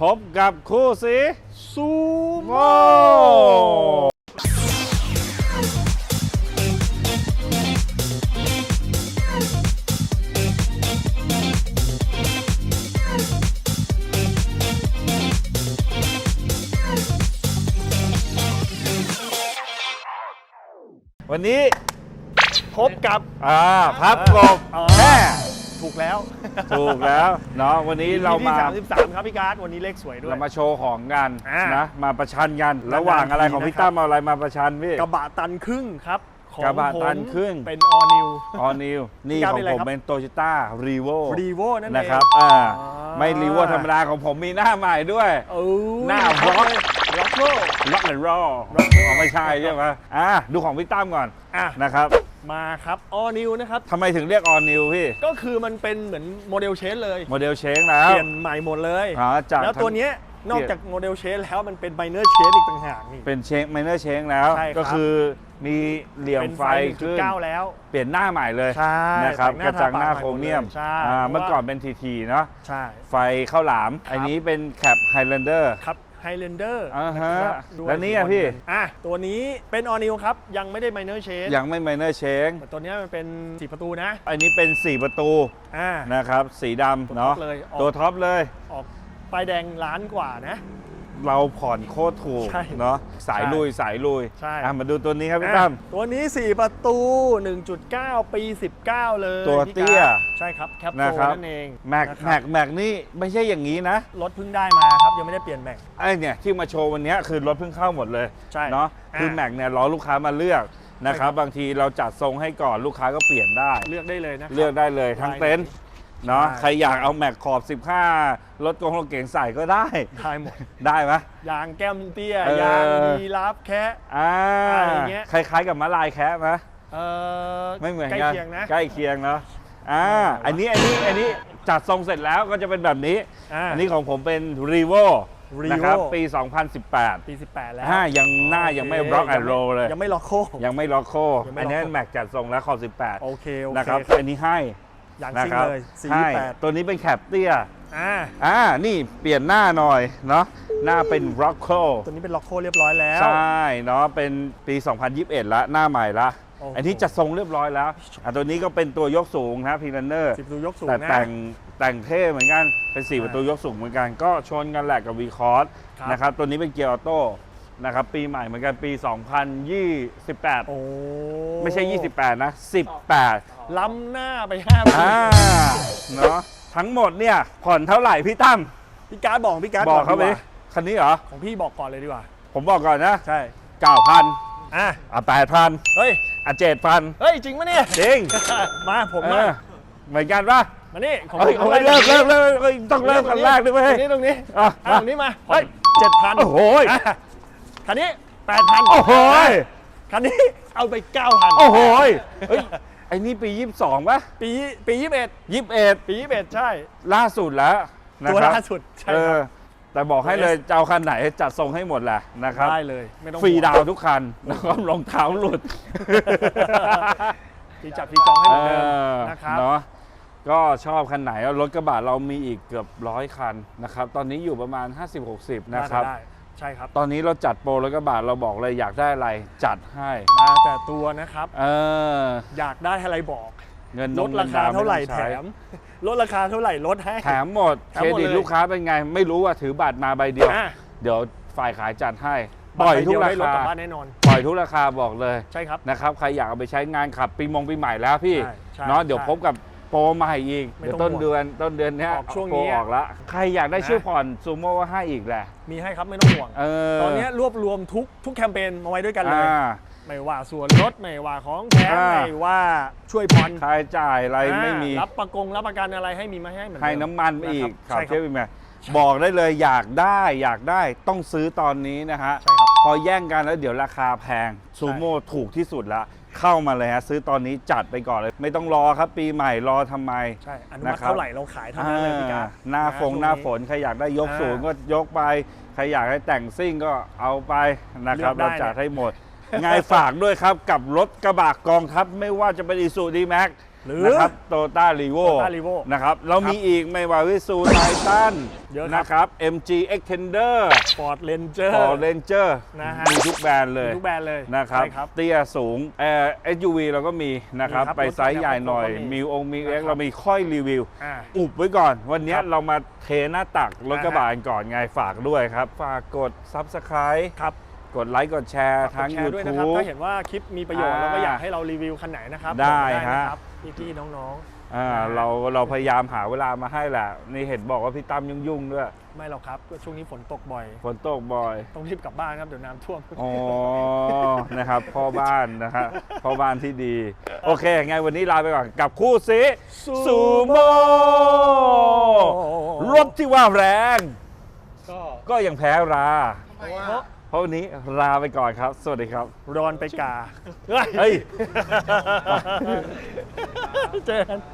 พบกับคู่สีซูโม่วันนี้พบกับอ่าพับกบอ๋อแม่ ถูกแล้วถูกแล้วเนาะวันนี้เรามา ที่33 ครับพี่การ์ดวันนี้เลขสวยด้วย เรามาโชว์ของกันอ่านนะมาประชันกันระหว่างอะไรของพี่นะครับ ตั้มเอาอะไรมาประชันพี่ กระบะตันครึ่งครับของกระบะผมตันครึ่งเป็นออนิว ออนิวนี่พี่ก้าวของเป็นอะไรผมครับเป็นโตโยต้ารีโวรีโวนั่นเอง นะครับอ่าอ่า ไม่รีโวธรรมดาของผมมีหน้าใหม่ด้วย เออหน้าร็อกร็อกโลล็อกแอนด์รอ Rock and roll ไม่ใช่ใช่ไหมอะดูของพี่ตั้มก่อนอะ นะครับ มาครับออนิวนะครับ ทำไมถึงเรียกออนิวพี่ก็คือมันเป็นเหมือนโมเดลเชนเลยโมเดลเชงแล้วเปลี่ยนใหม่หมดเลย อ๋อจากแล้วทั้งตัวเนี้ยนอกเปลี่ยนจากโมเดลเชนแล้วมันเป็นไบเนอร์เชนอีกต่างหากนี่ เป็นเชงไมเนอร์เชงแล้ว ใช่ครับ ก็คือมีเหลี่ยมเป็นไฟไฟขึ้น 1.9 แล้ว เปลี่ยนหน้าใหม่เลยใช่นะครับแต่งหกระจังหน้าทโครเมียมใช่อ่าพราะว่าเมื่อก่อนเป็นทีทีเนาะใช่ ไฟข้าวหลาม อันนี้เป็นแคปไฮแลนเดอร์ครับ ไฮเลนเดอร์อ่าฮะด้วยแล้วนี่อะพี่ อะตัวนี้เป็นออนิวครับ ยังไม่ได้ไมเนอร์เชนยังไม่ไมเนอร์เชงแต่ตัวเนี้ยมันเป็นสีประตูนะอันนี้เป็น 4 ประตูอ่า นะครับ สีดำเนาะตัวท็อปเลยออก ตัวท็อปเลย ออกป้ายแดงล้านกว่านะ เราผ่อนโคตรถูกใช่เนาะสายใช่ลุยสายลุยใช่ อะมาดูตัวนี้ครับพี่อะตั้ม ตัวนี้ 4 ประตู 1.9 ปี 19 เลยตัวพี่เตี้ย การใช่ครับแคปโซนะครับนั่นเองแม็กนะครับแม็กแม็กนี่ไม่ใช่อย่างนี้นะรถเพิ่งได้มาครับ ยังไม่ได้เปลี่ยนแม็ก ไอ้เนี่ยที่มาโชว์วันเนี้ยคือรถเพิ่งเข้าหมดเลยใช่เนาะอะคือแม็กเนี่ยรอลูกค้ามาเลือกนะครับบางทีเราจัดทรงให้ก่อนลูกค้าก็เปลี่ยนได้ เลือกได้เลยนะครับ เลือกได้เลยทั้งได้เต็นท์ เนาะใช่ใครอยากเอาแม็กขอบ 15 รถกงรถเก๋งใส่ก็ได้ ได้หมด ได้ไหม ยางแก้มเตี้ย เออ ยางดีรับแคะ อ่าอะไรอย่างเงี้ย คล้ายๆกับมะลายแคะไหมเออไม่เหมือนใกล้กัน เคียงนะ ใกล้เคียงเนาะ อ่าเอออัอันนี้ อันนี้ อันนี้จัดทรงเสร็จแล้วก็จะเป็นแบบนี้ อ่าอันนี้ของผมเป็น r e v o Revo นะครับ ปี 2018 ปี 18 แล้วอ่ายังหน้ายังไม่โอเค rock and roll เลย ยังไม่ล็อกโค ยังไม่ล็อกโค ยังไม่อันนี้ล็อกโคแม็กจัดทรงแล้วขอบโอเค โอ18เคนะครับ อันนี้ให้ อย่างนะซิ่งครับเลยให้48ตัวนี้เป็นแคปเตี้ยอ่าอ่านี่เปลี่ยนหน้าหน่อยเนาะหน้าเป็น rock c o ตัวนี้เป็นล็อกโคเรียบร้อยแล้ว ใช่เนาะเป็นปี 2021 ละหน้าใหม่ละ โอ้โห อันนี้จัดทรงเรียบร้อยแล้วอะตัวนี้ก็เป็นตัวยกสูงนะพีลันเนอร์ สิบประตูยกสูงแต่นะ แต่งแต่งเท่เหมือนกัน เป็น4ใช่ประตูยกสูงเหมือนกัน ก็ชนกันแหละกับ v c o r s ครับ นะครับ ตัวนี้เป็นเกียร์ออโต้ นะครับปีใหม่เหมือนกันปี 2028 โอ้ไม่ใช่ 28 นะ 18ล้ำหน้าไปห้าปีอ่าเนาะทั้งหมดเนี่ยผ่อนเท่าไหร่พี่ตั้มพี่การ์ดบอกพี่การ์ดบอกเขาไปดีว่คันนี้เหรอ ของพี่บอกก่อนเลยดีกว่า ผมบอกก่อนนะใช่ 9,000อะ อะ8,000เฮ้ย อะ7,000เฮ้ย จริงปะเนี่ย จริงมาผมเอมา อเหมือนกันป่ะมานี่ของเฮ้ยผมเอาไว้เริ่มเริ่มเริ่มเริ่มต้องเริ่มคันแรกด้วยเว้ยตรงนี้ตรงนี้อะอะตรงนี้มา เฮ้ยเจ็ดพันโอ้โหย คันนี้แปดพันโอ้โหย คันนี้เอาไปเก้าพันโอ้โหยเฮ้ยไอ้นี่ปี 22ป่ะปีปียี่สิบเอ็ด21 ปียี่สิบเอ็ดใช่ ล่าสุดแล้วนะตัวครับล่าสุดใช่เอคอรับแต่บอกให้เลยจะเอาคันไหนจัดทรงให้หมดแหละนะครับ ได้เลยไม่ต้องฟรีห่วงดาวน์ทุกคันนะครับรองเท้าหลุดพี่จับพี่จองให้เหมือนเดิมเออนะครับ เนาะก็ชอบคันไหนเอารถกระบะเรามีอีกเกือบร้อยคันนะครับ ตอนนี้อยู่ประมาณ 50-60 นะครับาจได้ ใช่ครับตอนนี้เราจัดโปรรถกระบะเราบอกเลยอยากได้อะไรจัดให้มาแต่ตัวนะครับ เออ อยากได้อะไรบอกเงินลนดงราคางินดวเท่าไหร่ม่แถต้องใช้มลดราคาเท่าไหร่ลดให้ แถมหมดแถเคมรหมดดิตเลยลูกค้าเป็นไง ไม่รู้ว่าถือบัตรมาใบเดียว อะ เดี๋ยวฝ่ายขายจัดให้ปล่อยทุกราได้รถคากลับบ้านแน่นอน ปล่อยทุกราคาบอกเลยใช่ครับ นะครับใครอยากเอาไปใช้งานขับปีมงปีใหม่แล้วพี่ใช่ใช่เนาะเดี๋ยวใช่ พบกับโป รใหม่อีก ไม่เดี๋ยวต้องต้นห่วงเดือนต้นเดือนเนี้ยออกช่วงโปรนี้ออกละใครอยากได้นะ ชื่อผ่อนซูโม่ก็ให้อีกแหละมีให้ครับไม่ต้องห่วง เออตอนนี้รวบรวมทุกทุกแคมเปญมาไว้ด้วยกันเลย อ่า ไม่ว่าส่วนลดไม่ว่าของแถมอ่า ไม่ว่าช่วยผ่อนค่าใช้จ่ายอะไรไม่มี อ่ารับประกงรับประกันอะไรให้มีมาให้เหมือนเดิมให้น้ำมันไปอีกนะคขัรับบใช่คเที่รัยวบอีกไหมบอกได้เลยอยากได้อยากได้ต้องซื้อตอนนี้นะฮะ ใช่ครับพอแย่งกันแล้วเดี๋ยวราคาแพงซูโม่ถูกที่สุดละ เข้ามาเลยฮะซื้อตอนนี้จัดไปก่อนเลย ไม่ต้องรอครับปีใหม่รอทำไม ใช่อนุมัตินะครับ เท่าไหร่เราขายเท่านั้นเลยพี่การอ่าหน้าฟงช่วหน้าฝนใครอยากได้ยกอ่าสูงก็ยกไป ใครอยากให้แต่งซิ่งก็เอาไปนะครับเลืเราอกได้ จัดให้หมด ไงฝากด้วยครับกับรถกระบะกองทัพไม่ว่าจะเป็นอีซูดีแม็ก หรือนะครับโตต้ารีโว Toyota Revo นะครับ เรามีอีกไม่ว่าวิสูไททันเยอะครับ นะครับ MG Extender ฟอร์ดเลนเจอร์ฟอร์เรนเจอร์นะฮะ มีทุกแบรนด์เลยทุกแบรนด์เลยนะครับ ใช่ครับ เตี้ยสูงเอ่อ SUV เราก็มีนะครับ มีครับไปไซส์ใหญ่หน่อย รถก็มีมิวองมิวเอ็กนะครับ เรามีค่อยรีวิว อ่า อุบไว้ก่อน วันเนี้ยครับเรามาเทหน้าตักรถกระบะอ่าฮะกันก่อนไงฝากด้วยครับ ฝากกด Subscribe ครับ กดไลค์กดแชร์ทั้งกดแชร์ด้วยนะครับ YouTube ถ้าเห็นว่าคลิปมีประโยชน์อ่าแล้วก็อยากให้เรารีวิวคันไหนนะครับได้บอกฮะนะครับ พี่ๆน้องอ่านะฮะเราเราพยายามหาเวลามาให้แหละ นี่เห็นบอกว่าพี่ตั้มยุ่งๆด้วยๆ ไม่หรอกครับก็ช่วงนี้ฝนตกบ่อย ฝนตกบ่อย ต้องรีบกลับบ้านครับเดี๋ยวน้ำท่วม อ๋อ นะครับ พ่อบ้านนะฮะ พ่อบ้านที่ดี โอเคไงวันนี้ลาไปก่อน กับคู่ซีซูโม่รถที่ว่าแรง ก็ก็ยังแพ้รา เพราะว่าเพ ราะวันนี้ลาไปก่อนครับ สวัสดีครับ ร้อนไปกา เฮ้ย เจอกัน